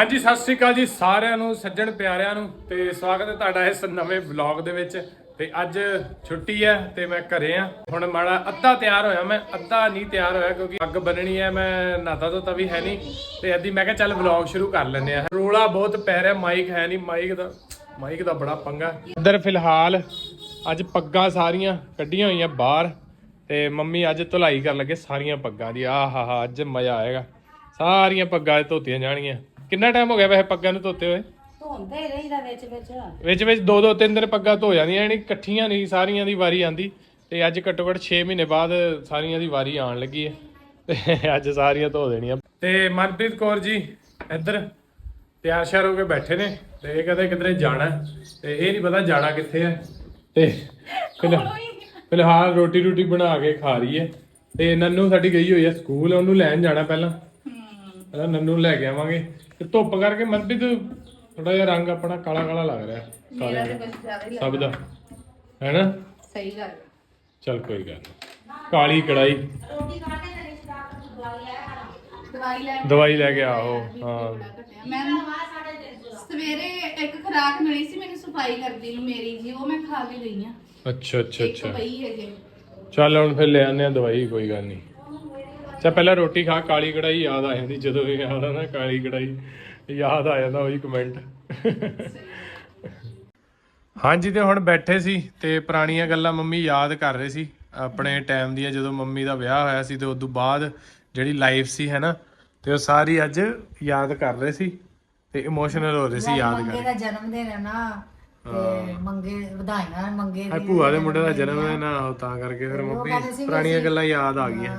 ਹਾਂਜੀ, ਸਤਿ ਸ਼੍ਰੀ ਅਕਾਲ ਜੀ ਸਾਰਿਆਂ ਨੂੰ, ਸੱਜਣ ਪਿਆਰਿਆਂ ਨੂੰ ਤੇ ਸਵਾਗਤ ਹੈ ਤੁਹਾਡਾ ਇਸ ਨਵੇਂ ਵਲੌਗ ਦੇ ਵਿੱਚ ਤੇ ਅੱਜ ਛੁੱਟੀ ਹੈ ਤੇ ਮੈਂ ਘਰੇ ਆ ਹੁਣ ਮਾੜਾ ਅੱਧਾ ਤਿਆਰ ਹੋਇਆ, ਮੈਂ ਅੱਧਾ ਨਹੀਂ ਤਿਆਰ ਹੋਇਆ ਕਿਉਂਕਿ ਅੱਗ ਬੰਨਣੀ ਹੈ, ਮੈਂ ਨਾਤਾ ਤੋਂ ਵੀ ਹੈ ਨਹੀਂ ਤੇ ਅੱਧੀ ਮੈਂ ਕਿਹਾ ਚੱਲ ਵਲੌਗ ਸ਼ੁਰੂ ਕਰ ਲੈਂਦੇ ਆ ਰੋਲਾ ਬਹੁਤ ਪੈ ਰਿਹਾ, ਮਾਈਕ ਹੈ ਨਹੀਂ, ਮਾਈਕ ਦਾ ਮਾਈਕ ਦਾ ਬੜਾ ਪੰਗਾ। ਇੱਧਰ ਫਿਲਹਾਲ ਅੱਜ ਪੱਗਾਂ ਸਾਰੀਆਂ ਕੱਢੀਆਂ ਹੋਈਆਂ ਬਾਹਰ ਤੇ ਮੰਮੀ ਅੱਜ ਧੁਲਾਈ ਕਰਨ ਲੱਗੇ ਸਾਰੀਆਂ ਪੱਗਾਂ ਦੀ। ਆਹ ਅੱਜ ਮਜ਼ਾ ਆਏਗਾ। ਸਾਰੀਆਂ ਪੱਗਾਂ ਧੋਤੀਆਂ ਜਾਣਗੀਆਂ। ਕਿੰਨਾ ਟਾਈਮ ਹੋ ਗਿਆ ਵੈਸੇ ਪੱਗਾਂ ਨੂੰ ਧੋਤੇ ਹੋਏ? ਧੋਂਦੇ ਹੀ ਰਹੀਦਾ ਵਿੱਚ ਵਿੱਚ। ਵਿੱਚ ਵਿੱਚ ਦੋ ਦੋ ਤਿੰਨ ਦਿਨ ਪੱਗਾਂ ਧੋ ਜਾਂਦੀਆਂ ਯਾਨੀ ਇਕੱਠੀਆਂ ਨਹੀਂ ਸਾਰੀਆਂ ਦੀ ਵਾਰੀ ਆਂਦੀ। ਤੇ ਅੱਜ ਘੱਟੋ ਘੱਟ 6 ਮਹੀਨੇ ਬਾਅਦ ਸਾਰੀਆਂ ਦੀ ਵਾਰੀ ਆਉਣ ਲੱਗੀ ਹੈ ਤੇ ਅੱਜ ਸਾਰੀਆਂ ਧੋ ਦੇਣੀਆਂ। ਤੇ ਮਨਪ੍ਰੀਤ ਕੌਰ ਜੀ ਇੱਧਰ ਤਿਆਰ ਸ਼ਿਆਰ ਹੋ ਕੇ ਬੈਠੇ ਨੇ ਤੇ ਇਹ ਕਹਿੰਦੇ ਕਿਧਰੇ ਜਾਣਾ ਹੈ। ਤੇ ਇਹ ਨਹੀਂ ਪਤਾ ਜਾਣਾ ਕਿੱਥੇ ਹੈ। ਤੇ ਫਿਲਹਾਲ ਫਿਲਹਾਲ ਰੋਟੀ ਰੋਟੀ ਬਣਾ ਕੇ ਖਾ ਰਹੀ ਹੈ। ਤੇ ਨੰਨੂ ਸਾਡੀ ਗਈ ਹੋਈ ਹੈ ਸਕੂਲ ਉਹਨੂੰ ਲੈਣ ਜਾਣਾ ਪਹਿਲਾਂ। ਪਹਿਲਾਂ ਨੰਨੂ ਨੂੰ ਲੈ ਕੇ ਆਵਾਂਗੇ। ਤੇ ਧੁੱਪ ਕਰਕੇ ਮਨਪ੍ਰੀਤ ਥੋੜਾ ਜਿਹਾ ਰੰਗ ਆਪਣਾ ਕਾਲਾ ਕਾਲਾ ਲੱਗ ਰਿਹਾ ਸਾਰਿਆਂ ਦਾ ਸਭ ਦਾ। ਹੈਨਾ? ਸਹੀ ਗੱਲ। ਚਲ ਕੋਈ ਗੱਲ ਨੀ। ਕਾਲੀ ਕੜਾਈ। ਦਵਾਈ ਲੈ ਦਵਾਈ ਲੈ ਕੇ ਆਓ ਹਾਂ। ਮੈਂ ਸਵੇਰੇ ਇੱਕ ਖਰਾਕ ਮਿਲੀ ਸੀ ਮੈਨੂੰ ਸਫ਼ਾਈ ਕਰਦੀ ਨੂੰ ਮੇਰੀ ਜੀ ਉਹ ਮੈਂ ਖਾ ਕੇ ਗਈ ਆ। ਅੱਛਾ ਅੱਛਾ ਇੱਕ ਅੱਛਾ। ਪਈ ਹੈ ਜੇ ਚੱਲ ਹੁਣ ਫਿਰ ਲੈ ਆਨੇ ਆ ਦਵਾਈ ਕੋਈ ਗੱਲ ਨਹੀਂ ਚਾ ਪਹਿਲਾਂ ਰੋਟੀ ਖਾ ਕਾਲੀ ਕੜਾਈ ਯਾਦ ਆ ਜਾਂਦੀ ਜਦੋਂ ਵੀ ਯਾਦ ਆ ਨਾ ਕਾਲੀ ਕੜਾਈ ਯਾਦ ਆ ਜਾਂਦਾ ਉਹੀ ਕਮੈਂਟ ਹਾਂਜੀ ਤੇ ਹੁਣ ਬੈਠੇ ਸੀ ਤੇ ਪੁਰਾਣੀਆਂ ਗੱਲਾਂ ਮੰਮੀ ਯਾਦ ਕਰ ਰਹੇ ਸੀ ਆਪਣੇ ਟਾਈਮ ਦੀਆਂ ਜਦੋਂ ਮੰਮੀ ਦਾ ਵਿਆਹ ਹੋਇਆ ਸੀ ਤੇ ਉਸ ਤੋਂ ਬਾਅਦ ਜਿਹੜੀ ਲਾਈਫ ਸੀ ਹੈਨਾ ਤੇ ਉਹ ਸਾਰੀ ਅੱਜ ਯਾਦ ਕਰ ਰਹੇ ਸੀ ਤੇ ਇਮੋਸ਼ਨਲ ਹੋ ਰਹੇ ਸੀ ਯਾਦ ਕਰ ਦਾ ਜਨਮ ਦਿਨ ਹੈ ਨਾ ਤੇ ਮੰਗੇ ਵਧਾਈਆਂ ਮੰਗੇ ਭੂਆ ਦੇ ਮੁੰਡੇ ਦਾ ਜਨਮ ਹੈ ਨਾ ਤਾਂ ਕਰਕੇ ਫਿਰ ਮੰਮੀ ਪੁਰਾਣੀਆਂ ਗੱਲਾਂ ਯਾਦ ਆ ਗਈਆਂ।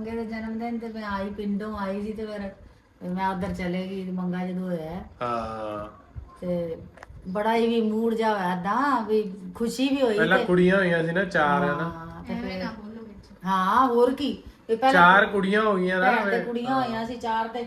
ਮੰਗੇ ਦੇ ਜਨਮ ਦਿਨ ਤੇ ਮੈਂ ਆਈ ਪਿੰਡੋਂ ਆਈ ਸੀ ਤੇ ਫਿਰ ਮੈਂ ਉਧਰ ਚਲੇ ਗਈ ਤੇ ਮੰਗਾ ਜਦੋਂ ਹੋਇਆ। ਹਾਂ। ਤੇ ਬੜਾ ਹੀ ਵੀ ਮੂਡ ਜਾ ਹੋਇਆ ਦਾ ਵੀ ਖੁਸ਼ੀ ਵੀ ਹੋਈ ਪਹਿਲਾਂ ਕੁੜੀਆਂ ਹੋਈਆਂ ਸੀ ਨਾ ਚਾਰ ਹੈ ਨਾ। ਹਾਂ ਤੇ ਫਿਰ ਹਾਂ ਹੋਰ ਕੀ। ਵੀ ਪਹਿਲਾਂ ਚਾਰ ਕੁੜੀਆਂ ਹੋ ਗਈਆਂ ਨਾ ਭੈਣ ਤੇ ਕੁੜੀਆਂ ਹੋਈਆਂ ਸੀ ਚਾਰ ਤੇ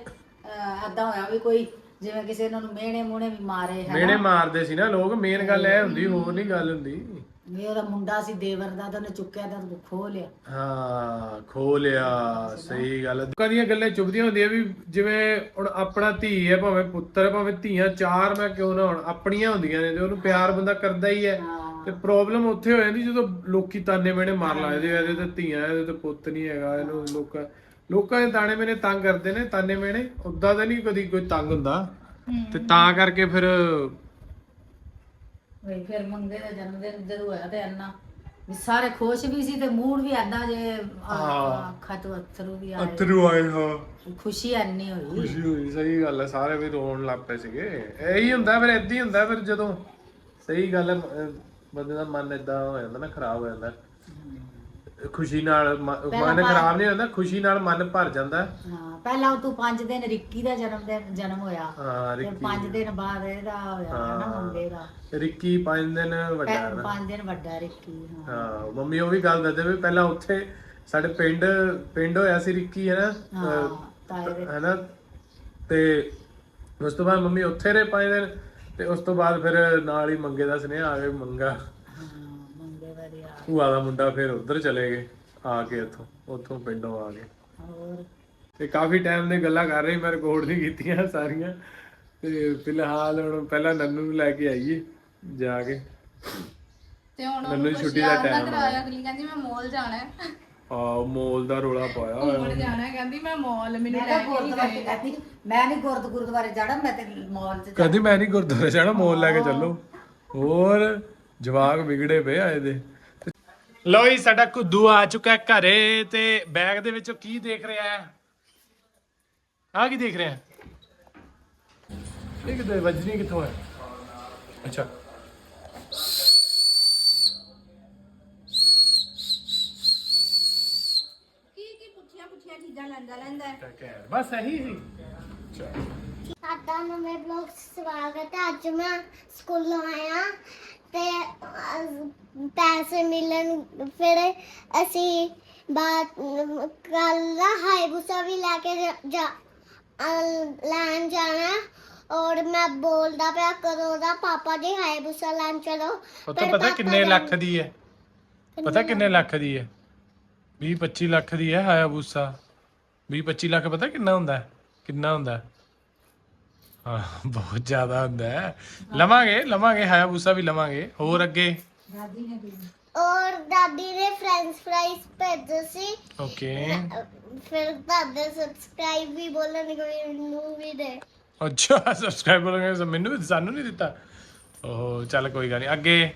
ਐਦਾਂ ਹੋਇਆ ਵੀ ਕੋਈ ਜਿਵੇਂ ਕਿਸੇ ਨੂੰ ਮੇਣੇ ਮੂਣੇ ਵੀ ਮਾਰੇ ਹੈ ਮੇਨੇ ਮਾਰਦੇ ਸੀ ਨਾ ਲੋਕ ਮੇਨ ਗੱਲ ਇਹ ਹੁੰਦੀ ਹੋਰ ਨਹੀਂ ਗੱਲ ਹੁੰਦੀ। ਉਹਦਾ ਮੁੰਡਾ ਸੀ ਦੇਵਰ ਦਾ ਤਾਂ ਉਹਨੇ ਚੁੱਕਿਆ ਤਾਂ ਉਹਨੂੰ ਖੋਹ ਲਿਆ। ਹਾਂ ਖੋ ਲਿਆ ਸਹੀ ਗੱਲ ਲੋਕਾਂ ਦੀਆਂ ਗੱਲਾਂ ਚੁਭਦੀਆਂ ਹੁੰਦੀਆਂ ਵੀ ਜਿਵੇਂ ਹੁਣ ਆਪਣਾ ਧੀ ਹੈ ਭਾਵੇਂ ਪੁੱਤਰ ਹੈ ਭਾਵੇਂ ਧੀਆਂ ਚਾਰ ਮੈਂ ਕਿਉਂ ਨਾ ਹੁਣ ਆਪਣੀਆਂ ਹੁੰਦੀਆਂ ਨੇ ਤੇ ਉਹਨੂੰ ਪਿਆਰ ਬੰਦਾ ਕਰਦਾ ਹੀ ਹੈ। ਤੇ ਪ੍ਰੋਬਲਮ ਉੱਥੇ ਹੋ ਜਾਂਦੀ ਜਦੋਂ ਲੋਕੀ ਤਾਨੇ ਮੇਨੇ ਮਾਰ ਲਾਦੇ ਇਹਦੇ ਤੇ ਧੀਆਂ ਇਹਦੇ ਤੇ ਪੁੱਤ ਨਹੀਂ ਹੈਗਾ ਇਹਨੂੰ ਲੋਕਾਂ ਲੋਕਾਂ ਦੇ ਤਾਨੇ ਮੇਨੇ ਤੰਗ ਕਰਦੇ ਨੇ ਤਾਨੇ ਮੇਨੇ ਉਦਾਂ ਤਾਂ ਨਹੀਂ ਕਦੀ ਕੋਈ ਤੰਗ ਹੁੰਦਾ। ਤੇ ਤਾਂ ਕਰਕੇ ਫਿਰ ਵੀ ਫਿਰ ਮੰਗੇ ਦਾ ਜਨਮ ਦਿਨ ਜਦੋਂ ਹੋਇਆ ਤੇ ਵੀ ਸਾਰੇ ਖੁਸ਼ ਵੀ ਸੀ ਤੇ ਮੂਡ ਵੀ ਐਦਾਂ ਜੇ ਅੱਖਾਂ ਤੋਂ ਅਥਰੂ ਵੀ ਆਏ। ਅਤਰੂ ਆਏ ਹਾਂ। ਖੁਸ਼ੀ ਐਨੀ ਹੋਈ। ਖੁਸ਼ੀ ਹੋਈ ਸਹੀ ਗੱਲ ਹੈ ਸਾਰੇ ਵੀ ਰੋਣ ਲੱਗ ਪਏ ਸੀਗੇ। ਇਹੀ ਹੁੰਦਾ ਫਿਰ ਏਦਾਂ ਹੀ ਹੁੰਦਾ ਫਿਰ ਜਦੋਂ। ਸਹੀ ਗੱਲ ਹੈ ਅਹ ਬੰਦੇ ਦਾ ਮਨ ਏਦਾਂ ਹੋ ਜਾਂਦਾ ਨਾ ਖਰਾਬ ਹੋ ਜਾਂਦਾ। ਖੁਸ਼ੀ ਨਾਲ ਮ- ਮਨ ਖਰਾਬ ਨਹੀਂ ਹੁੰਦਾ ਖੁਸ਼ੀ ਨਾਲ ਮਨ ਭਰ ਜਾਂਦਾ। ਹਾਂ ਪਹਿਲਾਂ ਤੂੰ 5 ਦਿਨ ਰਿੱਕੀ ਦਾ ਜਨਮ ਦਿਨ ਜਨਮ ਹੋਇਆ। ਹਾਂ ਤੇ 5 ਦਿਨ ਬਾਅਦ ਇਹਦਾ ਹੋਇਆ ਨਾ ਮੰਗੇ ਦਾ। ਰਿੱਕੀ 5 ਦਿਨ ਵੱਡਾ ਹੈ ਨਾ। 5 ਦਿਨ ਵੱਡਾ ਰਿੱਕੀ ਹਾਂ। ਹਾਂ ਮੰਮੀ ਉਹ ਵੀ ਗੱਲ ਦੱਸਦੇ ਵੀ ਪਹਿਲਾਂ ਉੱਥੇ ਸਾਡੇ ਪਿੰਡ ਪਿੰਡ ਹੋਇਆ ਸੀ ਰਿੱਕੀ ਹੈ ਨਾ ਹਾਂ ਤਾਏ ਦੇ। ਹੈਨਾ? ਤੇ ਉਸ ਤੋਂ ਬਾਅਦ ਮੰਮੀ ਉੱਥੇ ਰਹੇ ਪੰਜ ਦਿਨ ਤੇ ਉਸ ਤੋਂ ਬਾਅਦ ਫਿਰ ਨਾਲ ਹੀ ਮੰਗੇ ਦਾ ਸੁਨੇਹਾ ਆ ਗਿਆ ਵੀ ਮੰਗਾ। ਭੂਆ ਦਾ ਮੁੰਡਾ ਫਿਰ ਉਧਰ ਚਲੇ ਗਏ ਆ ਕੇ ਇੱਥੋਂ ਉੱਥੋਂ ਪਿੰਡੋਂ ਆ ਗਏ। ਹੋਰ? ਤੇ ਕਾਫੀ ਟਾਈਮ ਦੇ ਗੱਲਾਂ ਕਰ ਰਹੀ ਮੈਂ ਰਿਕਾਰਡ ਨਹੀਂ ਕੀਤੀਆਂ ਸਾਰੀਆਂ। ਤੇ ਫਿਲਹਾਲ ਹੁਣ ਪਹਿਲਾਂ ਨੰਨੂ ਨੂੰ ਲੈ ਕੇ ਆਈਏ ਜਾ ਕੇ। ਤੇ ਹੁਣ ਮੈਨੂੰ ਵੀ ਛੁੱਟੀ ਦਾ ਟਾਈਮ ਆ। ਕਰਾਇਆ ਅਗਲੀ ਕਹਿੰਦੀ ਮੈਂ ਮਾਲ ਜਾਣਾ ਹੈ। ਆ ਮੋਲ ਦਾ ਰੋਲਾ ਪਾਇਆ ਹੋਇਆ। ਘੁੰਮਣ ਜਾਣਾ ਹੈ ਕਹਿੰਦੀ ਮੈਂ ਮਾਲ ਮੈਨੂੰ ਮੈਂ ਤਾਂ ਗੁਰਦੁਆਰੇ ਕਹਿੰਦੀ ਮੈਂ ਨਹੀਂ ਗੁਰਦ ਗੁਰਦੁਆਰੇ ਜਾਣਾ ਮੈਂ ਤੇ ਮਾਲ 'ਚ ਕਹਿੰਦੀ ਮੈਂ ਨਹੀਂ ਗੁਰਦੁਆਰੇ ਜਾਣਾ ਮੋਲ ਲੈ ਕੇ ਚੱਲੋ। ਹੋਰ ਜਵਾਕ ਵਿਗੜੇ ਪਏ ਆਏ ਦੇ ਲੋ ਜੀ ਸਾਡਾ ਕੁੱਦੂ ਆ ਚੁੱਕਾ ਹੈ ਘਰੇ ਤੇ ਬੈਗ ਦੇ ਵਿੱਚੋਂ ਕੀ ਦੇਖ ਰਿਹਾ ਹੈ? ਆ ਕੀ ਦੇਖ ਰਿਹਾ ਹੈ? ਇਹ ਕਿਤੇ ਵਜਨੀ ਕਿੱਥੋਂ ਹੈ? ਅੱਛਾ। ਕੀ ਕੀ ਪੁੱਛੀਆਂ ਪੁੱਛੀਆਂ ਚੀਜ਼ਾਂ ਲੈਂਦਾ ਲੈਂਦਾ ਹੈ। ਕਹਿ ਬਸ ਇਹੀ ਸੀ। ਸਾਡਾ ਨਵੇਂ ਬਲੌਗ 'ਚ ਸਵਾਗਤ ਹੈ। ਅੱਜ ਮੈਂ ਸਕੂਲੋਂ ਆਇਆ। ਤੇ ਪੈਸੇ ਮਿਲਣ ਫਿਰ ਅਸੀਂ ਬਾਤ ਕੱਲ ਹਾਈਬੂਸਾ ਵੀ ਲੈ ਕੇ ਜਾ- ਲੈਣ ਜਾਣਾ। ਔਰ ਮੈਂ ਬੋਲਦਾ ਪਿਆ ਕਰੋ ਦਾ? ਪਾਪਾ ਜੀ ਹਾਈਬੂਸਾ ਲੈਣ ਚਲੋ। ਉਹ ਤਾਂ ਪਤਾ ਕਿੰਨੇ ਲੱਖ ਦੀ ਹੈ? ਪਤਾ ਕਿੰਨੇ ਲੱਖ? ਦੀ ਹੈ? 20 25 ਲੱਖ ਦੀ ਹੈ ਹਾਇਆਬੂਸਾ 20 25 ਲੱਖ ਪਤਾ ਕਿੰਨਾ ਹੁੰਦਾ ਹੈ? ਕਿੰਨਾ ਹੁੰਦਾ ਹੈ? ਹਾਂ ਬਹੁਤ ਜ਼ਿਆਦਾ ਹੁੰਦਾ ਹੈ। ਲਵਾਂਗੇ ਲਵਾਂਗੇ ਹਾਇਬੂਸਾ ਵੀ ਲਵਾਂਗੇ। ਹੋਰ ਅੱਗੇ? ਦਾਦੀ ਨੇ ਕੀ ਔਰ ਦਾਦੀ ਨੇ ਫ੍ਰੈਂਚ ਫ੍ਰਾਈਜ਼ ਭੇਜੇ ਸੀ। ਓਕੇ ਫਿਰ ਦਾਦੇ ਸਬਸਕ੍ਰਾਈਬ ਵੀ ਬੋਲਣਗੇ ਮੈਨੂੰ ਵੀ ਦੇ। ਅੱਛਾ ਸਬਸਕ੍ਰਾਈਬ ਕਰੋਗੇ ਮੈਨੂੰ ਵੀ ਸਾਨੂੰ ਨਹੀਂ ਦਿੱਤਾ। ਓਹ ਚੱਲ ਕੋਈ ਗੱਲ ਨਹੀਂ। ਅੱਗੇ?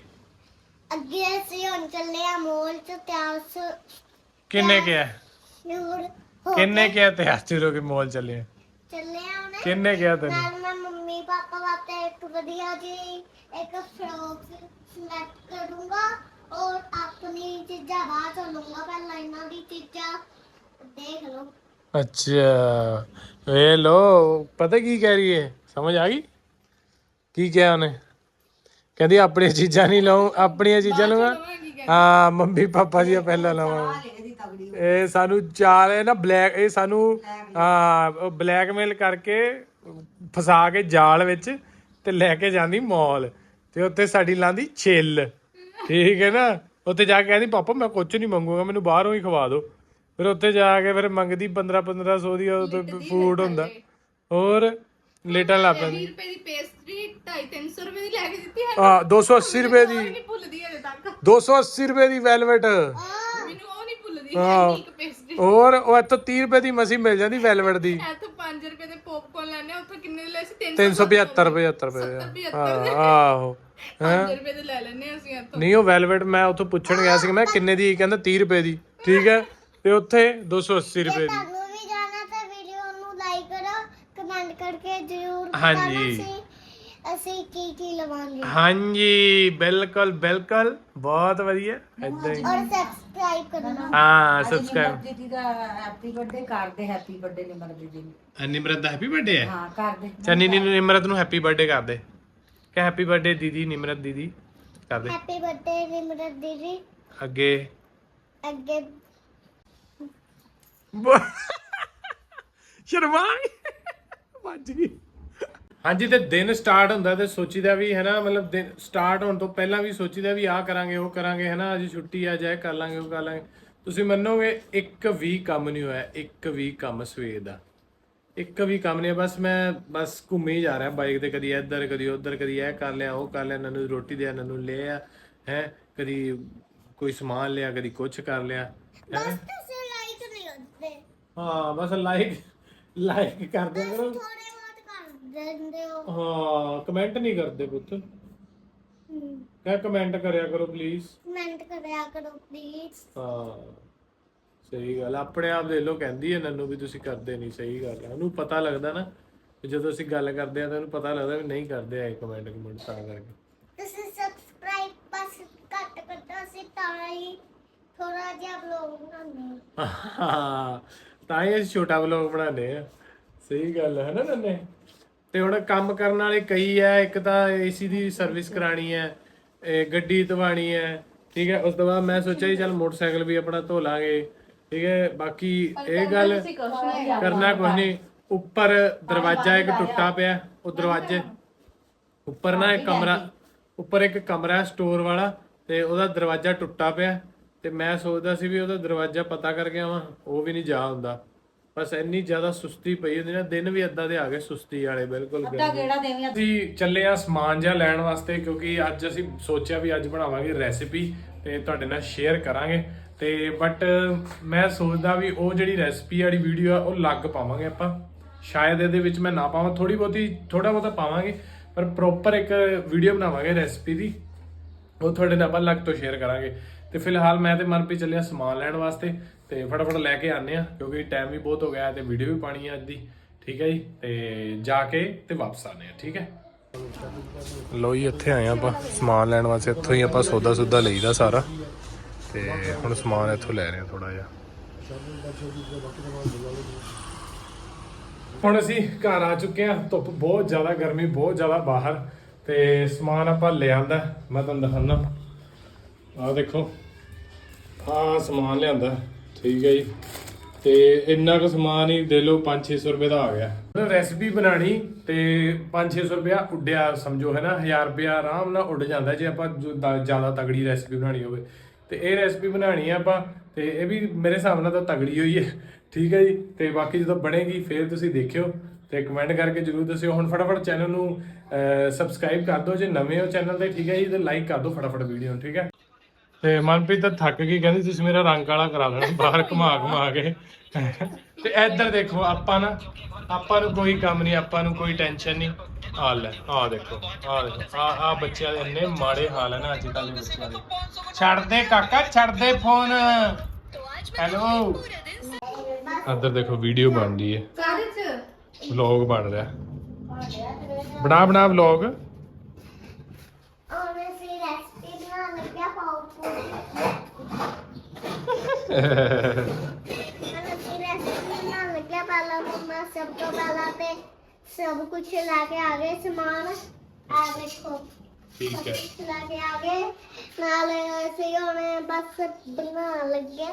ਅੱਗੇ ਅਸੀਂ ਹੁਣ ਚੱਲੇ ਆ ਮੋਲ ਚ ਤਿਆਸ ਕਿੰਨੇ ਕਿਹਾ ਨੂਰ ਹੋ ਕਿੰਨੇ ਕਿਹਾ ਤੇ ਹੱਥ ਕੇ ਮੋਲ ਚੱਲੇ ਆ? ਚੱਲੇ ਕਿੰਨੇ ਕਿਹਾ ਤੈਨੂੰ? ਨਾਲ ਮੈਂ ਮੰਮੀ ਪਾਪਾ ਵਾਸਤੇ ਇੱਕ ਵਧੀਆ ਜੀ ਇੱਕ ਫਰੋਕ ਸਿਲੈਕਟ ਕਰੂੰਗਾ ਔਰ ਆਪਣੀ ਚੀਜ਼ਾਂ ਬਾਅਦ ਚ ਲੂੰਗਾ ਪਹਿਲਾਂ ਇਹਨਾਂ ਦੀ ਚੀਜ਼ਾਂ। ਦੇਖ ਲਓ। ਅੱਛਾ ਵੇ ਲੋ ਪਤਾ ਕੀ ਕਹਿ ਰਹੀ ਹੈ ਸਮਝ ਆ ਗਈ? ਕੀ ਕਿਹਾ ਉਹਨੇ? ਕਹਿੰਦੀ ਆਪਣੀਆਂ ਚੀਜ਼ਾਂ ਨਹੀਂ ਲਵਾਂ ਆਪਣੀਆਂ ਚੀਜ਼ਾਂ ਲਵਾਂ। ਹਾਂ ਮੰਮੀ ਪਾਪਾ ਦੀਆਂ ਪਹਿਲਾਂ ਲਵਾਂ ਤਗੜੀ ਇਹ ਸਾਨੂੰ ਚਾਰ ਹੈ ਨਾ ਬਲੈਕ ਇਹ ਸਾਨੂੰ ਹਾਂ ਬਲੈਕਮੇਲ ਕਰਕੇ ਫਸਾ ਕੇ ਜਾਲ ਵਿੱਚ ਤੇ ਲੈ ਕੇ ਜਾਂਦੀ ਮਾਲ। ਤੇ ਉੱਥੇ ਸਾਡੀ ਲਾਂਦੀ ਛਿੱਲ। ਠੀਕ ਹੈ ਨਾ? ਉੱਥੇ ਜਾ ਕੇ ਕਹਿੰਦੀ ਪਾਪਾ ਮੈਂ ਕੁਝ ਨਹੀਂ ਮੰਗੂਗਾ ਮੈਨੂੰ ਬਾਹਰੋਂ ਹੀ ਖਵਾ ਦਿਓ। ਫਿਰ ਉੱਥੇ ਜਾ ਕੇ ਫਿਰ ਮੰਗਦੀ 15 1500 ਦੀ ਉਹ ਫੂਡ ਹੁੰਦਾ। ਹੋਰ ਲੇਟਣ ਲੱਗ ਪੈਂਦੀ। 20 ਰੁਪਏ ਦੀ ਪੇਸਟਰੀ 2.5 300 ਰੁਪਏ ਦੀ ਲੈ ਕੇ ਦਿੱਤੀ ਹੈ। ਹਾਂ 280 ਰੁਪਏ ਦੀ। ਨਹੀਂ ਭੁੱਲਦੀ ਹਜੇ ਤੱਕ। 280 ਰੁਪਏ ਦੀ ਵੈਲਵਟ। ਭੁੱਲਦੀ ਹਾਂ। ਇੱਕ ਪੇਸਟਰੀ ਹੋਰ ਉਹ ਇੱਥੋਂ 30 ਰੁਪਏ ਦੀ ਮਸੀ ਮਿਲ ਜਾਂਦੀ ਵੈਲਵਟ ਦੀ। ਇੱਥੋਂ 5 ਰੁਪਏ ਦੇ ਪੌਪਕੌਰਨ ਲੈਣੇ ਉੱਥੋਂ ਕਿੰਨੇ ਦੇ ਲਏ ਸੀ 375 75 ਰੁਪਏ ਦੇ। ਹਾਂ ਆਹੋ। 5 ਰੁਪਏ ਦੇ ਲੈ ਲੈਣੇ ਅਸੀਂ ਇੱਥੋਂ। ਨਹੀਂ ਉਹ ਵੈਲਵਟ ਮੈਂ ਉੱਥੋਂ ਪੁੱਛਣ ਗਿਆ ਸੀ ਮੈਂ ਕਿੰਨੇ ਦੀ? ਕਹਿੰਦਾ 30 ਰੁਪਏ ਦੀ। ਠੀਕ ਹੈ? ਤੇ ਉੱਥੇ 280 ਰੁਪਏ ਦੀ। ਤੁਹਾਨੂੰ ਵੀ ਜਾਣਾ ਤਾਂ ਵੀਡੀਓ ਨੂੰ ਲਾਈਕ ਕਰੋ ਕਮੈਂਟ ਕਰਕੇ ਜ਼ਰੂਰ ਹਾਂਜੀ। ਅਸੀਂ ਅਸੀਂ ਕੀ ਕੀ ਲਵਾਂਗੇ। ਹਾਂਜੀ ਬਿਲਕੁਲ ਬਿਲਕੁਲ। ਬਹੁਤ ਵਧੀਆ। ਏਦਾਂ ਹੀ। ਔਰ ਸਬਸਕ੍ਰਾਈਬ ਕਰਨਾ। ਹਾਂ ਸਬਸਕ੍ਰਾਈਬ ਦੀਦੀ ਦਾ ਹੈਪੀ ਬਰਥਡੇ ਕਰਦੇ ਹੈਪੀ ਬਰਥਡੇ ਨਿਮਰ ਦੀਦੀ ਨੂੰ ਨਿਮਰਤ ਦਾ ਹੈਪੀ ਬਰਥਡੇ ਹੈ? ਹਾਂ ਕਰਦੇ ਚੰਨੀ ਨੀ ਨਿਮਰਤ ਨੂੰ ਹੈਪੀ ਬਰਥਡੇ ਕਰ ਦੇ। ਕਿ ਹੈਪੀ ਬਰਥਡੇ ਦੀਦੀ ਨਿਮਰਤ ਦੀਦੀ ਕਰ ਦੇ। ਹੈਪੀ ਬਰਥਡੇ ਨਿਮਰਤ ਦੀਦੀ। ਅੱਗੇ। ਅੱਗੇ। ਸ਼ਰਮਾ ਵੱਜ ਗਈ। ਹਾਂਜੀ ਤੇ ਦਿਨ ਸਟਾਰਟ ਹੁੰਦਾ ਤੇ ਸੋਚੀਦਾ ਵੀ ਹੈ ਨਾ ਮਤਲਬ ਦਿਨ ਸਟਾਰਟ ਹੋਣ ਤੋਂ ਪਹਿਲਾਂ ਵੀ ਸੋਚੀਦਾ ਵੀ ਆਹ ਕਰਾਂਗੇ ਉਹ ਕਰਾਂਗੇ ਹੈ ਨਾ ਅੱਜ ਛੁੱਟੀ ਆ ਜਾਏ ਕਰ ਲਾਂਗੇ ਉਹ ਕਰ ਲਾਂਗੇ। ਤੁਸੀਂ ਮੰਨੋਗੇ ਇੱਕ ਵੀ ਕੰਮ ਨਹੀਂ ਹੋਇਆ ਇੱਕ ਵੀ ਕੰਮ ਸਵੇਰ ਦਾ। ਇੱਕ ਵੀ ਕੰਮ ਨਹੀਂ ਬਸ ਮੈਂ ਬਸ ਘੁੰਮੀ ਜਾ ਰਿਹਾ ਬਾਈਕ ਤੇ ਕਦੀ ਇੱਧਰ ਕਦੀ ਉੱਧਰ ਕਦੀ ਇਹ ਕਰ ਲਿਆ ਉਹ ਕਰ ਲਿਆ ਨਨੂੰ ਰੋਟੀ ਦਿਆ ਨਨੂੰ ਲੈ ਆ ਹੈ ਕਦੀ ਕੋਈ ਸਮਾਨ ਲਿਆ ਕਦੀ ਕੁਝ ਕਰ ਲਿਆ ਹੈਂ। ਤੁਸੀਂ ਲਾਈਕ ਨਹੀਂ ਕਰਦੇ। ਹਾਂ ਬਸ ਲਾਈਕ ਲਾਈਕ ਕਰਦੇ ਕਰ ਦਿੰਦੇ ਹੋ। ਹਾਂ ਕਮੈਂਟ ਨਹੀਂ ਕਰਦੇ ਪੁੱਤ। ਕਹ ਕਮੈਂਟ ਕਰਿਆ ਕਰੋ ਪਲੀਜ਼ ਕਮੈਂਟ ਕਰਿਆ ਕਰੋ ਪਲੀਜ਼ ਹਾਂ ਸਹੀ ਗੱਲ ਆਪਣੇ ਆਪ ਦੇ ਲੋ ਕਹਿੰਦੀ ਹੈ ਨੰਨੂ ਵੀ ਤੁਸੀਂ ਕਰਦੇ ਨਹੀਂ ਸਹੀ ਗੱਲ ਹੈ ਉਹਨੂੰ ਪਤਾ ਲੱਗਦਾ ਨਾ ਵੀ ਜਦੋਂ ਅਸੀਂ ਗੱਲ ਕਰਦੇ ਆ ਤਾਂ ਉਹਨੂੰ ਪਤਾ ਲੱਗਦਾ ਵੀ ਨਹੀਂ ਕਰਦੇ ਆ ਕਮੈਂਟ ਕਮੈਂਟ ਤਾਂ ਕਰਕੇ। ਤੁਸੀਂ ਸਬਸਕ੍ਰਾਈਬ ਬਸ ਘੱਟ ਕਰਦਾ ਸੀ ਤਾਂ ਹੀ ਥੋੜਾ ਜਿਹਾ ਬਲੌਗ ਬਣਾਉਂਦੇ ਹਾਂ। ਤਾਂ ਹੀ ਅਸੀਂ ਛੋਟਾ ਵਲੌਗ ਬਣਾਉਂਦੇ ਆ ਸਹੀ ਗੱਲ ਹੈ ਨਾ ਨੰਨੇ? ਤੇ ਹੁਣ ਕੰਮ ਕਰਨ ਵਾਲੇ ਕਈ ਆ ਇੱਕ ਤਾਂ ਏਸੀ ਦੀ ਸਰਵਿਸ ਕਰਾਣੀ ਹੈ ਇਹ ਗੱਡੀ ਧਵਾਣੀ ਹੈ ਠੀਕ ਹੈ ਉਸ ਤੋਂ ਬਾਅਦ ਮੈਂ ਸੋਚਿਆ ਜੀ ਚੱਲ ਮੋਟਰਸਾਈਕਲ ਵੀ ਆਪਣਾ ਧੋ ਲਾਂਗੇ ਠੀਕ ਹੈ ਬਾਕੀ ਇਹ ਗੱਲ ਕਰਨਾ ਕੁਝ ਨਹੀਂ ਉੱਪਰ ਦਰਵਾਜ਼ਾ ਇੱਕ ਟੁੱਟਾ ਪਿਆ ਉਹ ਦਰਵਾਜ਼ੇ ਉੱਪਰ ਨਾ ਇੱਕ ਕਮਰਾ ਉੱਪਰ ਇੱਕ ਕਮਰਾ ਸਟੋਰ ਵਾਲਾ ਤੇ ਉਹਦਾ ਦਰਵਾਜ਼ਾ ਟੁੱਟਾ ਪਿਆ ਤੇ ਮੈਂ ਸੋਚਦਾ ਸੀ ਵੀ ਉਹਦਾ ਦਰਵਾਜ਼ਾ ਪਤਾ ਕਰਕੇ ਆਵਾਂ ਉਹ ਵੀ ਨਹੀਂ ਜਾ ਹੁੰਦਾ। ਬਸ ਇੰਨੀ ਜ਼ਿਆਦਾ ਸੁਸਤੀ ਪਈ ਹੁੰਦੀ ਨਾ ਦਿਨ ਵੀ ਏਦਾਂ ਦੇ ਆ ਗਏ ਸੁਸਤੀ ਵਾਲੇ ਬਿਲਕੁਲ ਅੱਧਾ ਗੇੜਾ ਦੇਵੀਂ ਅਸੀਂ ਚੱਲੇ ਆ ਸਮਾਨ ਜਿਹਾ ਲੈਣ ਵਾਸਤੇ ਕਿਉਂਕਿ ਅੱਜ ਅਸੀਂ ਸੋਚਿਆ ਵੀ ਅੱਜ ਬਣਾਵਾਂਗੇ ਰੈਸਿਪੀ ਤੇ ਤੁਹਾਡੇ ਨਾਲ ਸ਼ੇਅਰ ਕਰਾਂਗੇ। ਤੇ ਬਟ ਮੈਂ ਸੋਚਦਾ ਵੀ ਉਹ ਜਿਹੜੀ ਰੈਸਿਪੀ ਵਾਲੀ ਵੀਡੀਓ ਆ ਉਹ ਲੱਗ ਪਾਵਾਂਗੇ ਆਪਾਂ। ਸ਼ਾਇਦ ਇਹਦੇ ਵਿੱਚ ਮੈਂ ਨਾ ਪਾਵਾਂ ਥੋੜੀ ਬਹੁਤੀ ਥੋੜਾ ਬਹੁਤਾ ਪਾਵਾਂਗੇ ਪਰ ਪ੍ਰੋਪਰ ਇੱਕ ਵੀਡੀਓ ਬਣਾਵਾਂਗੇ ਰੈਸਿਪੀ ਦੀ। ਉਹ ਤੁਹਾਡੇ ਨਾਲ ਆਪਾਂ ਲੱਗ ਤੋਂ ਸ਼ੇਅਰ ਕਰਾਂਗੇ। ਤੇ ਫਿਲਹਾਲ ਮੈਂ ਤੇ ਮਨਪ੍ਰੀਤ ਚੱਲਿਆ ਸਮਾਨ ਲੈਣ ਵਾਸਤੇ। ਤੇ ਫਟਾਫਟ ਲੈ ਕੇ ਆਨੇ ਆ ਕਿਉਂਕਿ ਟਾਈਮ ਵੀ ਬਹੁਤ ਹੋ ਗਿਆ ਹੈ ਤੇ ਵੀਡੀਓ ਵੀ ਪਾਣੀ ਹੈ ਅੱਜ ਦੀ। ਠੀਕ ਹੈ ਜੀ? ਤੇ ਜਾ ਕੇ ਤੇ ਵਾਪਸ ਆਨੇ ਆ ਠੀਕ ਹੈ? ਲੋ ਜੀ, ਇੱਥੇ ਆਏ ਆਪਾਂ। ਸਮਾਨ ਲੈਣ ਵਾਸਤੇ ਇੱਥੋਂ ਹੀ ਆਪਾਂ ਸੌਦਾ ਸੁਦਾ ਲਈਦਾ ਸਾਰਾ। ਤੇ ਹੁਣ ਸਮਾਨ ਇੱਥੋਂ ਲੈ ਰਹੇ ਆ ਥੋੜਾ ਜਿਹਾ। ਹੁਣ ਅਸੀਂ ਘਰ ਆ ਚੁੱਕੇ ਆ ਧੁੱਪ ਬਹੁਤ ਜ਼ਿਆਦਾ, ਗਰਮੀ ਬਹੁਤ ਜ਼ਿਆਦਾ ਬਾਹਰ। ਤੇ ਸਮਾਨ ਆਪਾਂ ਲੈ ਮੈਂ ਤੁਹਾਨੂੰ ਦਿਖਾਣਾ ਆਹ ਦੇਖੋ। ਆਹ ਸਮਾਨ ਲਿਆਂਦਾ ਠੀਕ ਹੈ ਜੀ। ਤੇ ਇੰਨਾ ਕੁ ਸਮਾਨ ਹੀ ਦੇ ਲਓ 5-600 ਰੁਪਏ ਦਾ ਆ ਗਿਆ। ਰੈਸਪੀ ਬਣਾਣੀ ਤੇ 5-600 ਰੁਪਇਆ ਉੱਡਿਆ, ਸਮਝੋ, ਹੈ ਨਾ? 1000 ਰੁਪਇਆ ਆਰਾਮ ਨਾਲ ਉੱਡ ਜਾਂਦਾ ਜੇ ਆਪਾਂ ਜੋ ਦ- ਜ਼ਿਆਦਾ ਤਗੜੀ ਰੈਸਪੀ ਬਣਾਣੀ ਹੋਵੇ। ਤੇ ਇਹ ਰੈਸਪੀ ਬਣਾਣੀ ਆ ਆਪਾਂ, ਤੇ ਇਹ ਵੀ ਮੇਰੇ ਹਿਸਾਬ ਨਾਲ ਤਾਂ ਤਗੜੀ ਹੋਈ ਹੈ। ਠੀਕ ਹੈ ਜੀ। ਤੇ ਬਾਕੀ ਜਦੋਂ ਬਣੇਗੀ, ਫਿਰ ਤੁਸੀਂ ਦੇਖਿਓ ਤੇ ਕਮੈਂਟ ਕਰਕੇ ਜਰੂਰ ਦੱਸਿਓ। ਹੁਣ ਫਟਾਫਟ ਚੈਨਲ ਨੂੰ ਸਬਸਕ੍ਰਾਈਬ ਕਰ ਦਿਓ। ਜੇ ਨਵੇਂ ਹੋ ਚੈਨਲ ਤੇ, ਠੀਕ ਹੈ ਜੀ, ਤੇ ਲਾਈਕ ਕਰ ਦਿਓ ਫਟਾਫਟ ਵੀਡੀਓ ਨੂੰ, ਠੀਕ ਹੈ? ਤੇ ਮਨਪ੍ਰੀਤ ਤਾਂ ਥੱਕ ਗਈ ਕਹਿੰਦੀ ਤੁਸੀਂ ਮੇਰਾ ਰੰਗ ਕਾਲਾ ਕਰਾ ਦੇਣਾ ਬਾਹਰ ਘੁਮਾ ਘੁਮਾ ਕੇ। ਤੇ ਇੱਧਰ ਦੇਖੋ ਆਪਾਂ ਨਾ ਆਪਾਂ ਨੂੰ ਕੋਈ ਕੰਮ ਨਹੀਂ ਆਪਾਂ ਨੂੰ ਕੋਈ ਟੈਨਸ਼ਨ ਨਹੀਂ। ਆ ਲੈ ਆ ਦੇਖੋ ਆ ਦੇਖੋ ਆ ਆ ਬੱਚਿਆਂ ਦੇ ਇੰਨੇ ਮਾੜੇ ਹਾਲ ਹੈ ਨਾ ਅੱਜ ਕੱਲ੍ਹ ਦੇ ਬੱਚਿਆਂ ਦੇ। ਛੱਡ ਦੇ ਕਾਕਾ ਛੱਡ ਦੇ ਫੋਨ ਹੈਲੋ ਇੱਧਰ ਦੇਖੋ ਵੀਡੀਓ ਬਣ ਰਹੀ ਹੈ। ਕਾਹਦੇ ਚ? ਵਲੌਗ ਬਣ ਰਿਹਾ। ਬਣਾ ਬਣਾ ਵਲੌਗ ਲੱਗਿਆ ਪਹਿਲਾਂ ਮੰਮਾ ਸਭ ਤੋਂ ਪਹਿਲਾਂ ਤੇ ਸਭ ਕੁਝ ਲੈ ਕੇ ਆ ਗਏ ਸਮਾਨ ਆ ਦੇਖੋ ਠੀਕ ਹੈ ਲੈ ਕੇ ਆ ਗਏ ਨਾਲ ਅਸੀਂ ਹੁਣ ਬਸ ਬਣਾਉਣ ਲੱਗੇ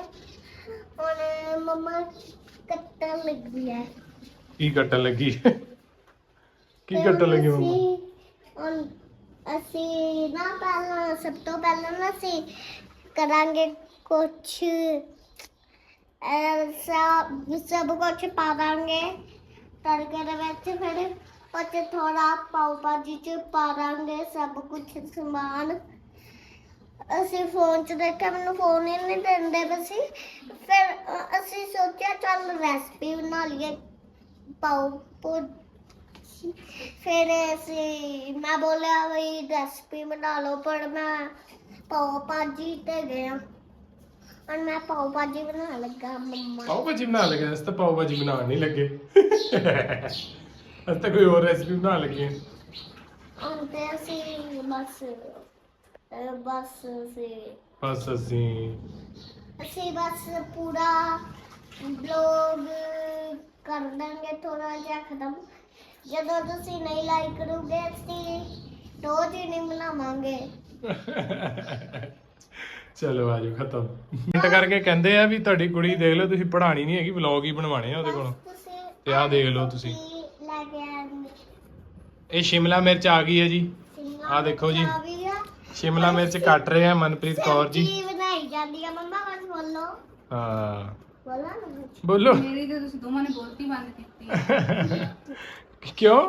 ਹੁਣ ਮੰਮਾ ਕੱਟਣ ਲੱਗੀ? ਹੈ ਕੀ ਕੱਟਣ ਲੱਗੀ ਕੀ ਕੱਟਣ ਲੱਗੀ ਮੰਮਾ? ਅਸੀਂ ਹੁਣ ਅਸੀਂ ਨਾ ਪਹਿਲਾਂ ਸਭ ਤੋਂ ਪਹਿਲਾਂ ਨਾ ਅਸੀਂ ਕਰਾਂਗੇ ਕੁਛ ਸਭ ਸਭ ਕੁਛ ਪਾ ਦਾਂਗੇ। ਤੜਕੇ ਦੇ ਵਿੱਚ ਫਿਰ ਉਹ 'ਚ ਥੋੜਾ ਪਾਉ ਭਾਜੀ ਚ ਪਾ ਦਾਂਗੇ ਸਭ ਕੁਛ ਸਮਾਨ। ਅਸੀਂ ਫੋਨ 'ਚ ਦੇਖਿਆ ਮੈਨੂੰ ਫੋਨ ਹੀ ਨਹੀਂ ਦਿੰਦੇ ਬਸੀ ਫਿਰ ਅ, ਅਸੀਂ ਸੋਚਿਆ ਚੱਲ ਰੈਸਪੀ ਬਣਾ ਲਈਏ ਪਾਉ ਭਾਜੀ ਫਿਰ ਅਸੀਂ ਮੈਂ ਬੋਲਿਆ ਵੀ ਰੈਸਪੀ ਬਣਾ ਲਓ ਪਰ ਮੈਂ ਪਾਓ ਭਾਜੀ ਤੇ ਗਿਆ। ਔਰ ਮੈਂ ਪਾਓ ਭਾਜੀ ਬਣਾ ਲੱਗਾ ਮੰਮਾ। ਪਾਓ ਭਾਜੀ ਬਣਾ ਲਗੇ? ਅਸ ਤਾਂ ਪਾਓ ਭਾਜੀ ਬਣਾਉਣ ਨਹੀਂ ਲੱਗੇ। ਅਸ ਤਾਂ ਕੋਈ ਹੋਰ ਰੈਸਪੀ ਬਣਾ ਲੱਗੇ ਹੁਣ ਤੇ ਅਸੀਂ ਬਸ ਅਹ ਬਸ ਅਸੀਂ ਬਸ ਅਸੀਂ ਅਸੀਂ ਬਸ ਪੂਰਾ ਬਲੌਗ ਕਰ ਦਾਂਗੇ ਥੋੜਾ ਜਿਹਾ ਖਤਮ। ਜਦੋਂ ਤੁਸੀਂ ਨਹੀਂ ਲਾਈਕ ਕਰੋਗੇ ਅਸੀਂ ਰੋਜ਼ ਹੀ ਨਹੀਂ ਬਣਾਵਾਂਗੇ। ਚਲੋ ਆਜੋ ਖਤਮ। ਮਿੰਟ ਕਰਕੇ ਕਹਿੰਦੇ ਆ ਵੀ ਤੁਹਾਡੀ ਕੁੜੀ ਦੇਖ ਲਓ ਤੁਸੀਂ ਪੜ੍ਹਾਣੀ ਨਹੀਂ ਹੈਗੀ ਵਲੌਗ ਹੀ ਬਣਵਾਣੇ ਆ ਉਹਦੇ ਕੋਲੋਂ। ਤੇ ਆਹ ਦੇਖ ਲਓ ਤੁਸੀਂ। ਇਹ ਸ਼ਿਮਲਾ ਮਿਰਚ ਆ ਗਈ ਹੈ ਜੀ। ਆਹ ਦੇਖੋ ਜੀ। ਸ਼ਿਮਲਾ ਮਿਰਚ ਕੱਟ ਰਹੇ ਆ ਮਨਪ੍ਰੀਤ ਕੌਰ ਜੀ। ਸਬਜ਼ੀ ਬਣਾਈ ਜਾਂਦੀ ਆ। ਮੰਮਾ ਬਸ ਬੋਲੋ। ਹਾਂ। ਬੋਲਾ ਨਾ ਬੋਲੋ। ਮੇਰੀ ਤੇ ਤੁਸੀਂ ਦੋਵਾਂ ਨੇ ਬਹੁਤੀ ਬੰਦ ਕੀਤੀ ਕਿਉਂ?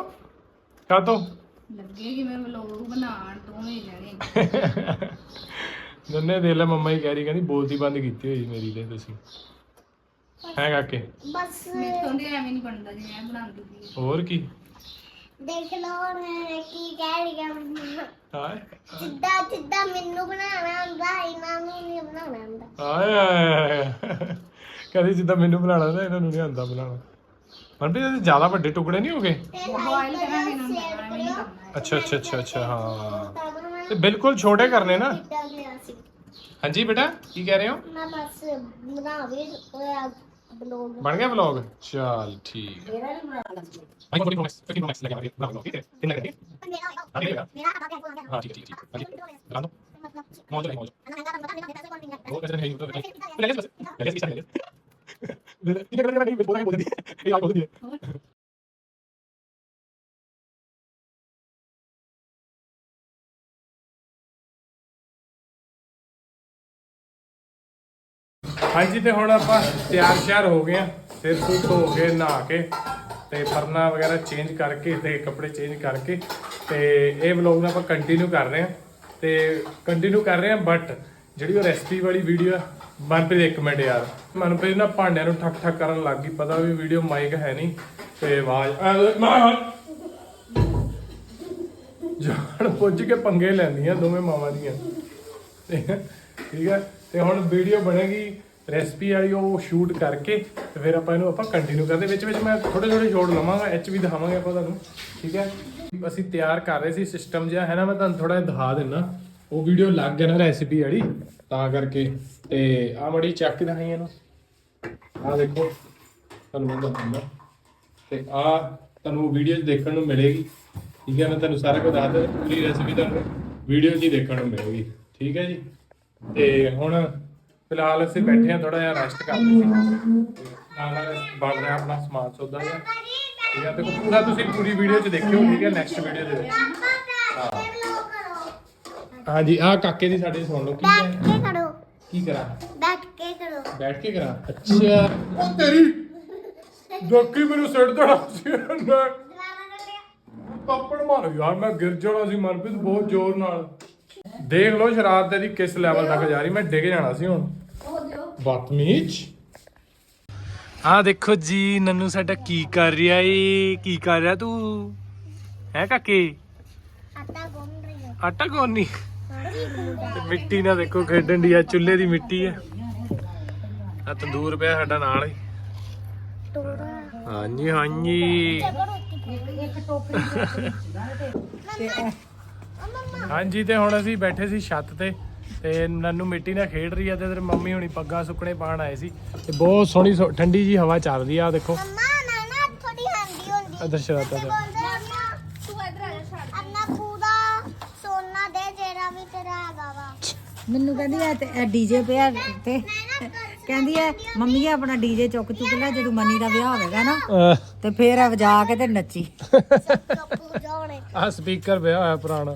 ਕਾਤੋਂ ਲੱਗੇ ਕਿ ਮੈਂ ਵਲੋਗ ਬਣਾਉਣ ਦੋਵੇਂ ਜਣੇ ਦੋਨੇ ਦੇ ਲੈ ਮੰਮਾ ਹੀ ਕਹਿ ਰਹੀ ਕਹਿੰਦੀ ਬੋਲਤੀ ਬੰਦ ਕੀਤੀ ਹੋਈ ਮੇਰੀ ਤੇ ਤੁਸੀਂ। ਹੈ ਕਾਕੇ? ਬਸ। ਮੇਰੇ ਤੋਂ ਐਵੇਂ ਨਹੀਂ ਬਣਦਾ ਜਿਵੇਂ ਮੈਂ ਬਣਾਉਂਦੀ ਸੀ ਹੋਰ ਕੀ? ਦੇਖ ਲਓ ਮੈਂ ਕੀ ਕਹਿ ਰਹੀ ਹਾਏ ਜਿੱਦਾਂ ਜਿੱਦਾਂ ਮੈਨੂੰ ਬਣਾਉਣਾ ਹੁੰਦਾ ਇਹਨਾਂ ਨੂੰ ਨਹੀਂ ਬਣਾਉਣਾ ਹੁੰਦਾ। ਆਏ ਆਏ ਕਹਿੰਦੀ ਜਿੱਦਾਂ ਮੈਨੂੰ ਬਣਾਉਣਾ ਤਾਂ ਇਹਨਾਂ ਨੂੰ ਨਹੀਂ ਆਉਂਦਾ ਬਣਾਉਣਾ। ਮਨਪ੍ਰੀਤ ਇਹਦੇ ਜ਼ਿਆਦਾ ਵੱਡੇ ਟੁਕੜੇ ਨਹੀਂ ਹੋ ਗਏ? ਬੋਇਲ ਕਰਾਂਗੇ ਨਾ। ਕਰਨਾ। ਅੱਛਾ ਅੱਛਾ ਅੱਛਾ ਅੱਛਾ ਹਾਂ। ਤਾਂ ਫਿਰ ਮੈਂ ਤੇ ਬਿਲਕੁਲ ਛੋਟੇ ਕਰਨੇ ਨਾ ਕਿੱਦਾਂ ਗਿਆ ਸੀ ਹਾਂਜੀ ਬੇਟਾ ਕੀ ਕਹਿ ਰਹੇ ਹੋ ਮੈਂ ਹਾਂਜੀ, ਤੇ ਹੁਣ ਆਪਾਂ ਤਿਆਰ ਸ਼ਿਆਰ ਹੋ ਗਏ ਆ। ਸਿਰ ਸੂਟ ਧੋ ਕੇ, ਨਹਾ ਕੇ ਤੇ ਫਰਨਾ ਵਗੈਰਾ ਚੇਂਜ ਕਰਕੇ ਤੇ ਕੱਪੜੇ ਚੇਂਜ ਕਰਕੇ ਤੇ ਇਹ ਵਲੌਗ ਨੂੰ ਆਪਾਂ ਕੰਟੀਨਿਊ ਕਰ ਰਹੇ ਆ। ਤੇ ਕੰਟੀਨਿਊ ਕਰ ਰਹੇ ਆ ਬਟ ਜਿਹੜੀ ਉਹ ਰੈਸਪੀ ਵਾਲੀ ਵੀਡੀਓ ਆ, ਮਨਪ੍ਰੀਤ ਇੱਕ ਮਿੰਟ ਯਾਰ। ਮਨਪ੍ਰੀਤ ਨਾ ਭਾਂਡਿਆਂ ਨੂੰ ਠੱਕ ਠੱਕ ਕਰਨ ਲੱਗ ਗਈ, ਪਤਾ ਵੀ ਵੀਡੀਓ ਮਾਈਕ ਹੈ ਨਹੀਂ ਤੇ ਆਵਾਜ਼ ਜਾਣ ਪੁੱਜ ਕੇ ਪੰਗੇ ਲੈਂਦੀਆਂ ਦੋਵੇਂ ਮਾਵਾਂ ਦੀਆਂ। ਠੀਕ ਹੈ ਤੇ ਹੁਣ ਵੀਡੀਓ ਬਣੇਗੀ ਰੈਸਪੀ ਵਾਲੀ ਉਹ ਸ਼ੂਟ ਕਰਕੇ ਤੇ ਫਿਰ ਆਪਾਂ ਇਹਨੂੰ ਆਪਾਂ ਕੰਟੀਨਿਊ ਕਰਦੇ ਵਿੱਚ ਵਿੱਚ ਮੈਂ ਥੋੜੇ ਥੋੜੇ ਸ਼ੋਟ ਲਵਾਂਗਾ ਐਚ ਵੀ ਦਿਖਾਵਾਂਗੇ ਆਪਾਂ ਤੁਹਾਨੂੰ, ਠੀਕ ਹੈ? ਅਸੀਂ ਤਿਆਰ ਕਰ ਰਹੇ ਸੀ ਸਿਸਟਮ ਜਿਹਾ, ਹੈ ਨਾ? ਮੈਂ ਤੁਹਾਨੂੰ ਥੋੜਾ ਜਿਹਾ ਦਿਖਾ ਦਿੰਨਾ ਉਹ ਵੀਡੀਓ ਲੱਗ ਗਿਆ ਨਾ ਰੈਸਪੀ ਵਾਲੀ, ਤਾਂ ਕਰਕੇ। ਤੇ ਆ ਮੜੀ ਚੱਕ ਦਿਖਾਈ ਇਹਨੂੰ। ਆ ਦੇਖੋ, ਤੁਹਾਨੂੰ ਮੈਂ ਦਿਖਾਉਂਦਾ। ਤੇ ਆ ਤੁਹਾਨੂੰ ਵੀਡੀਓ 'ਚ ਦੇਖਣ ਨੂੰ ਮਿਲੇਗੀ। ਠੀਕ ਹੈ, ਮੈਂ ਤੁਹਾਨੂੰ ਸਾਰਾ ਕੁਝ ਦੱਸ ਦਿੰਦਾ। ਪੂਰੀ ਰੈਸਿਪੀ ਤੁਹਾਨੂੰ ਵੀਡੀਓ 'ਚ ਹੀ ਦੇਖਣ ਨੂੰ ਮਿਲੇਗੀ। ਠੀਕ ਹੈ ਜੀ? ਤੇ ਹੁਣ ਫਿਲਹਾਲ ਅਸੀਂ ਬੈਠੇ ਆ ਥੋੜਾ ਜਿਹਾ ਰੈਸਟ ਕਰਦੇ ਸੀ ਤੇ ਨਾਲ ਨਾਲ ਬਣ ਰਿਹਾ ਆਪਣਾ ਸਮਾਨ ਸੌਦਾ ਜਿਹਾ। ਠੀਕ ਹੈ ਤੇ ਪੂਰਾ ਤੁਸੀਂ ਪੂਰੀ ਵੀਡੀਓ 'ਚ ਦੇਖਿਓ ਠੀਕ ਹੈ ਨੈਕਸਟ ਵੀਡੀਓ ਦੇ ਵਿੱਚ। ਕਰੋ ਹਾਂਜੀ ਆ ਕਾਕੇ ਦੀ ਸਾਡੇ ਸੁਣ ਲਓ ਕੀ ਬੈਠ ਹੈ ਕੇ ਕਰੋ। ਕੀ ਕਰਾਂ? ਬੈਠ ਕੇ ਕਰੋ। ਬੈਠ ਕੇ ਕਰਾਂ? ਅੱਛਾ। ਉਹ ਤੇਰੀ ਦੋਕੀ ਮੈਨੂੰ ਸਿਰ ਦੜਾ ਸੀ ਨਾ ਪੱਪੜ ਮਾਰੋ ਯਾਰ ਮੈਂ ਗਿਰ ਜਾਣਾ ਸੀ ਮਨਪ੍ਰੀਤ ਬਹੁਤ ਜ਼ੋਰ ਨਾਲ। ਦੇਖ ਲਓ ਸ਼ਰਾਰਤ ਇਹਦੀ ਕਿਸ ਲੈਵਲ ਤੱਕ ਜਾ ਰਹੀ ਮੈਂ ਡਿੱਗ ਜਾਣਾ ਸੀ ਹੁਣ। ਬਦਤਮੀਜ਼। ਆ ਦੇਖੋ ਜੀ ਨੰਨੂ ਸਾਡਾ ਕੀ ਕਰ ਰਿਹਾ ਏ? ਕੀ ਕਰ ਰਿਹਾ ਤੂੰ? ਹੈ ਕਾਕੇ? ਆਟਾ ਗੁੰਨ ਰਹੀ ਹਾਂ। ਆਟਾ ਮਿੱਟੀ ਨਾਲ ਦੇਖੋ ਖੇਡਣ ਦੀ ਆ ਚੁੱਲ੍ਹੇ ਦੀ ਮਿੱਟੀ ਆ। ਆ ਤੰਦੂਰ ਪਿਆ ਸਾਡਾ ਨਾਲ ਹੀ। ਤੋੜਾ। ਹਾਂਜੀ ਹਾਂਜੀ। ਹਾਂਜੀ ਤੇ ਹੁਣ ਅਸੀਂ ਬੈਠੇ ਸੀ ਛੱਤ ਤੇ। ਤੇ ਨੰਨੂ ਮਿੱਟੀ ਨਾਲ ਖੇਡ ਰਹੀ ਆ ਤੇ ਤੇਰੇ ਮੰਮੀ ਹੁਣੀ ਪੱਗਾਂ ਸੁੱਕਣੇ ਪਾਣ ਆਏ ਸੀ। ਤੇ ਬਹੁਤ ਸੋਹਣੀ ਸੋ- ਠੰਡੀ ਜੀ ਹਵਾ ਚੱਲ ਰਹੀ ਆ ਦੇਖੋ। ਮੰਮਾ ਨਾ ਨਾ ਥੋੜੀ ਹੰਦੀ ਹੁੰਦੀ। ਇਧਰ ਸ਼ਰਾਰਤਾਂ ਕਰ ਬੋਲਦੇ ਅੰਨਾ ਤੂੰ ਇਧਰ ਆ ਜਾ ਛੱਡ। ਅੰਨਾ ਪੂਰਾ ਸੋਨਾ ਦੇ ਜਿਹੜਾ ਵੀ ਤੇਰਾ ਹੈਗਾ ਵਾ। ਮੈਨੂੰ ਕਹਿੰਦੀ ਐ ਤੇ ਡੀਜੇ ਪਿਆ ਤੇ ਕਹਿੰਦੀ ਐ ਮੰਮੀ ਇਹ ਆਪਣਾ ਡੀਜੇ ਚੁੱਕ ਚੁੱਕ ਲੈ ਜਦੋਂ ਮਨੀ ਦਾ ਵਿਆਹ ਹੋਵੇਗਾ ਨਾ। ਅਹ, ਤੇ ਫੇਰ ਵਜਾ ਕੇ ਤੇ ਨੱਚੀ। ਆਹ ਸਪੀਕਰ ਪਿਆ ਹੋਇਆ ਪੁਰਾਣਾ।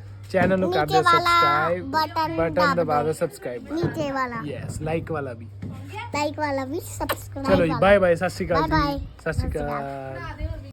चैनल कर दो सब्सक्राइब बटन बटन दबा दो। सब्सक्राइब नीचे वाला। यस लाइक वाला भी। लाइक वाला भी सब्सक्राइब चलो बाय बाय सत श्रीकाल सत श्रीकाल